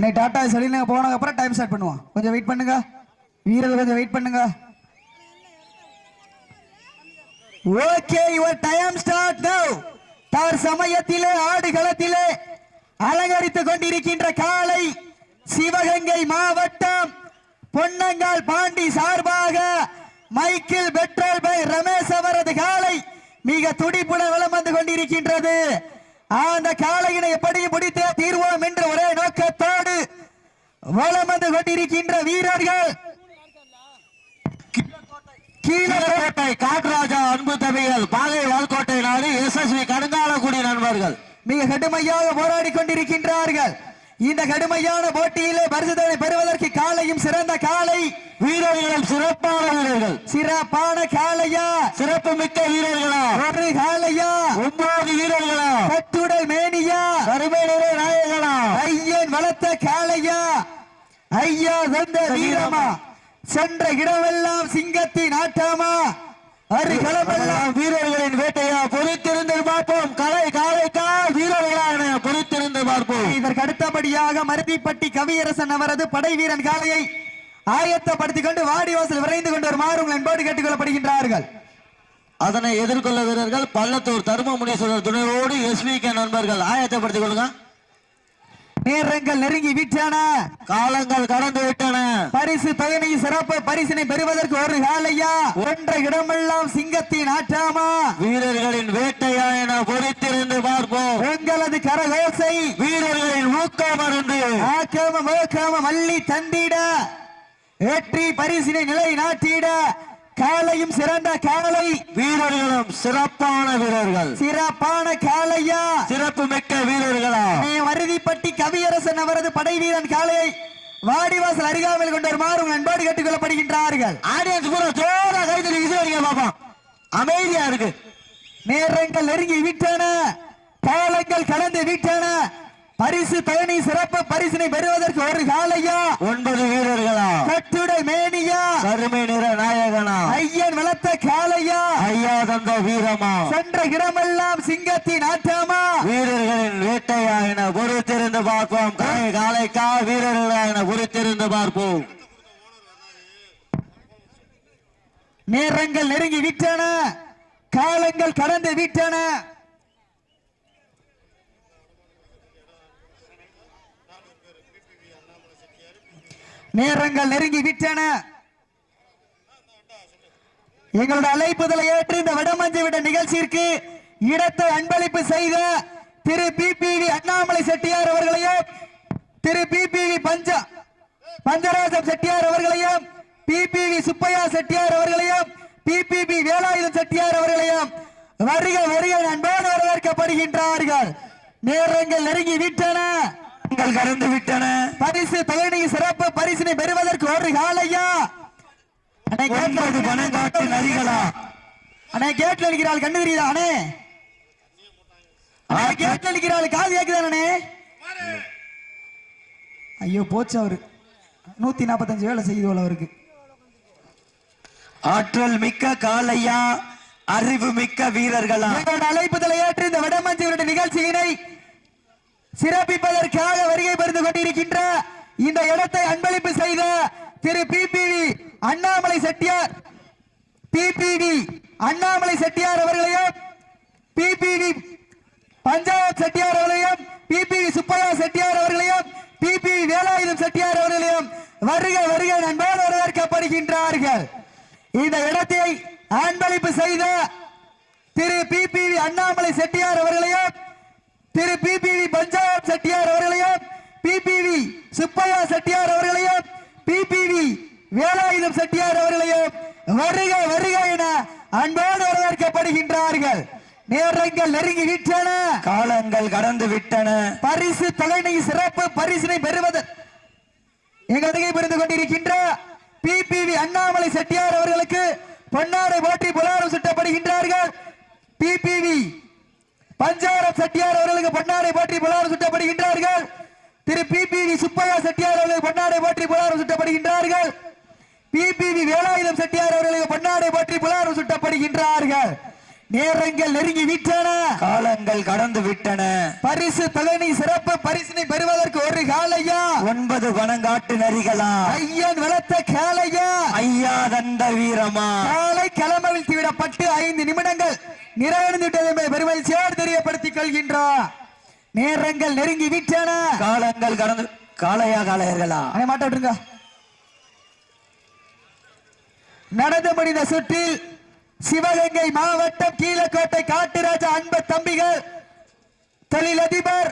இன்னைக்கு டாடா சொல்லிங்க போனதுக்கு அப்புறம் டைம் ஸ்டார்ட் பண்ணுவோம். கொஞ்சம் வெயிட் பண்ணுங்க. வீரர்கள் கொஞ்சம் வெயிட் பண்ணுங்க. Okay your time start now தர் சமயத்திலே ஆடுகளத்திலே அலங்கரித்துக் கொண்டிருக்கின்ற காலை சிவகங்கை மாவட்டம் பொன்னங்கால் பாண்டி சார்பாக மைக்கேல் பெட்ரோல் பை ரமேஷ் அவரது காலை மிக துடிப்புடன் வளம் வந்து கொண்டிருக்கின்றது. அந்த காலையினை எப்படி முடித்தே தீர்வோம் என்று வலம் வந்து கொண்டிருக்கின்ற வீரர்கள். கீழக்கோட்டை காட்ராஜா அன்பு தம்பிகள் பாதை வால்கோட்டை நாடு எஸ்எஸ்வி கடுங்காலக்குடி நண்பர்கள். மிக கடுமையாக போராடி கொண்டிருக்கின்றார்கள். இந்த கடுமையான போட்டியிலே பரிசுதனை பெறுவதற்கு காலையும் சிறந்த காலை. வீரர்களும் சிறப்பான வீரர்கள். சிறப்பான காளையா சிறப்பு மிக்க வீரர்களா? ஒரு காளையா ஒன்பது வீரர்களா? கட்டுடல் மேனியா? கருமை நிற நாயகனா? ஐயன் வளர்த்த காளையா ஐயா சொந்த வீரமா. சென்ற இடமெல்லாம் சிங்கத்தின் ஆட்டமா. அருகளமெல்லாம் வீரர்களின் வேட்டையா. பொறுத்திருந்து பார்ப்போம். கலை காலைக்கா வீரர்களா என பொறுத்திருந்து பார்ப்போம். இதற்கு அடுத்தபடியாக மருதிப்பட்டி கவியரசன் அவரது படை வீரன் காளையை ஆயத்தப்படுத்திக் கொண்டு வாடிவாசல் விரைந்து கொண்டு வருமாறு உங்கள் என்போடு கேட்டுக் கொள்ளப்படுகின்றார்கள் அதனை எதிர்கொள்ள வீரர்கள் பள்ளத்தூர் தரும முனீஸ்வரர் துணையோடு எஸ்வி கே நண்பர்கள் ஆயத்தப்படுத்திக் கொள்ளுங்க. நேரங்கள் நெருங்கி விட்டன. காலங்கள் கடந்து விட்டன. பரிசு தொகையை சிறப்பு பரிசினை பெறுவதற்கு ஒரு காலையா ஒன்ற இடமெல்லாம் சிங்கத்தின் ஆட்டாமா வீரர்களின் வேட்டையா என பொறுத்திருந்து பார்ப்போம். உங்களது கரகோசை. வீரர்களின் ஊக்கம் அருந்து. ஆக்காம மோக்காம மல்லி தந்திட. வெற்றி பரிசினை நிலை நாட்டிட காலையும் சிறந்த காலை வீரர்களும் சிறப்பான வீரர்கள். சிறப்பான காளையா? சிறப்பு மிக்க வீரர்களா மருதிப்பட்டி கவியரசன் அவரது படை வீரன் காளையை வாடிவாசல் அருகாமையில் கொண்டு வருமாறு உங்கள் அன்போடு கேட்டுக் கொள்ளப்படுகின்றார்கள் ஆடியன்ஸ் பூரா ஜோரா கைத்தறி விசிலடிங்க பாப்பா. அமைதியா இருக்கு. நேரங்கள் நெருங்கி விட்டன. காலங்கள் கடந்து விட்டன. பரிசு பயணி சிறப்பு பரிசினை பெறுவதற்கு ஒரு காலையா? ஒன்பது வீரர்களா? கட்டுடை மேனியா? கருமை நிற நாயகனா? ஐயன் வளர்த்த காளையா? ஐயா தந்த வீரமா? சென்ற இடமெல்லாம் சிங்கத்தின் ஆட்டமா வீரர்களின் வேட்டையா என பொறுத்திருந்து பார்ப்போம். கலை காலைக்கா வீரர்களா என பொறுத்திருந்து பார்ப்போம். நேரங்கள் நெருங்கி விட்டன. காலங்கள் கடந்து விட்டன. நேரங்கள் நெருங்கி விட்டன. எங்களோட அழைப்புதலை ஏற்று இந்த வடமஞ்சு விட நிகழ்ச்சிக்கு இடத்தை அன்பளிப்பு செய்த திரு பிபிவி அண்ணாமலை செட்டியார் அவர்களையும் திரு பிபிவி பஞ்ச பஞ்சராஜம் செட்டியார் அவர்களையும் பிபிவி சுப்பையா செட்டியார் அவர்களையும் பிபிபி வேலாயுதம் செட்டியார் அவர்களையும் வருக வருக அன்போடு வரவேற்கப்படுகின்றார்கள். நேரங்கள் நெருங்கி விட்டன. காலங்கள் கடந்து விட்டன. பரிசு தொகையை சிறப்பு பரிசினை பெறுவதற்கு ஒரு காலையா அண்ணே, கேட்ல ஒன்பது பனங்காட்டு நரிகளா அண்ணே கேட்ல அடிக்கிறாள் கண்டு தெரியுதா அண்ணே? அண்ணே கேட்ல அடிக்கிறாள் காது கேக்குதானே ஐயோ போச்சு அவரு. நூத்தி நாற்பத்தஞ்சு வேலை செய்யுது போல அவருக்கு. ஆற்றல் மிக்க காலையா அறிவு மிக்க வீரர்களா. அழைப்புதலை ஏற்று இந்த வடமஞ்சிவருடைய நிகழ்ச்சியினை சிறப்பிப்பதற்காக வருகை பெருந்து கொண்டிருக்கின்ற இந்த இடத்தை அன்பளிப்பு செய்த திரு பிபிவி அண்ணாமலை செட்டியார். பிபிவி அண்ணாமலை செட்டியார் அவர்களையும் பிபிவி பஞ்சாயத் செட்டியார் அவர்களையும் பிபிவி சுப்பையா செட்டியார் அவர்களையும் பிபிவி வேலாயுதம் செட்டியார் அவர்களையும் வருக வருக நண்போடு வரவேற்கப்படுகின்றார்கள். இந்த இடத்தை அன்பளிப்பு செய்த திரு பிபிவி அண்ணாமலை செட்டியார் அவர்களையும் திரு பிபிவி பஞ்சாப் செட்டியார் அவர்களையும் பிபிவி சுப்பையா செட்டியார் அவர்களையும் பிபிவி வேலாயுதம் செட்டியார் அவர்களையும் வருக வருக என அன்போடு வரவேற்கப்படுகின்றார்கள். நேரங்கள் நெருங்கி விட்டன காலங்கள் கடந்து விட்டன பரிசு தலைமை சிறப்பு பரிசினை பெறுவது எங்கள் அருகே புரிந்து கொண்டிருக்கின்ற பிபிவி அண்ணாமலை செட்டியார் அவர்களுக்கு பொன்னாடை போட்டி புலாரம் சுட்டப்படுகின்றார்கள். பிபிவி பஞ்சாரம் செட்டியார் அவர்களுக்கு பொன்னாடை போற்றி புலாரம் சுட்டப்படுகின்றார்கள். திரு பிபிவி சுப்பையா செட்டியார் அவர்களுக்கு பொன்னாடை போற்றி புலாரம் சுட்டப்படுகின்றார்கள். பிபிவி வேலாயுதம் செட்டியார் அவர்களை பொன்னாடை போற்றி புலாரம் சுட்டப்படுகின்றார்கள் நேரங்கள் நெருங்கி விட்டன. காலங்கள் கடந்து விட்டன. பரிசு தகனி சிறப்பு பரிசினை பெறுவதற்கு ஒரு காலையா? ஒன்பது வனங்காட்டு நரிகளா? ஐயன் வளர்த்த காலையா ஐயா தந்த வீரமா? காலை கிளம்பவில் விடப்பட்டு ஐந்து நிமிடங்கள் நிறைவடைந்து விட்டது என்பதை பெருமகிழ்ச்சியோடு தெரியப்படுத்திக் கொள்கின்றார் நேரங்கள் நெருங்கி விட்டன. காலங்கள் கடந்து காளையா காளையர்களா மாட்ட விட்டுருங்க. நடந்து முடிந்த சுற்றில் சிவகங்கை மாவட்டம் கீழக்கோட்டை காட்டுராஜா அன்பு தம்பிகள் தொழிலதிபர்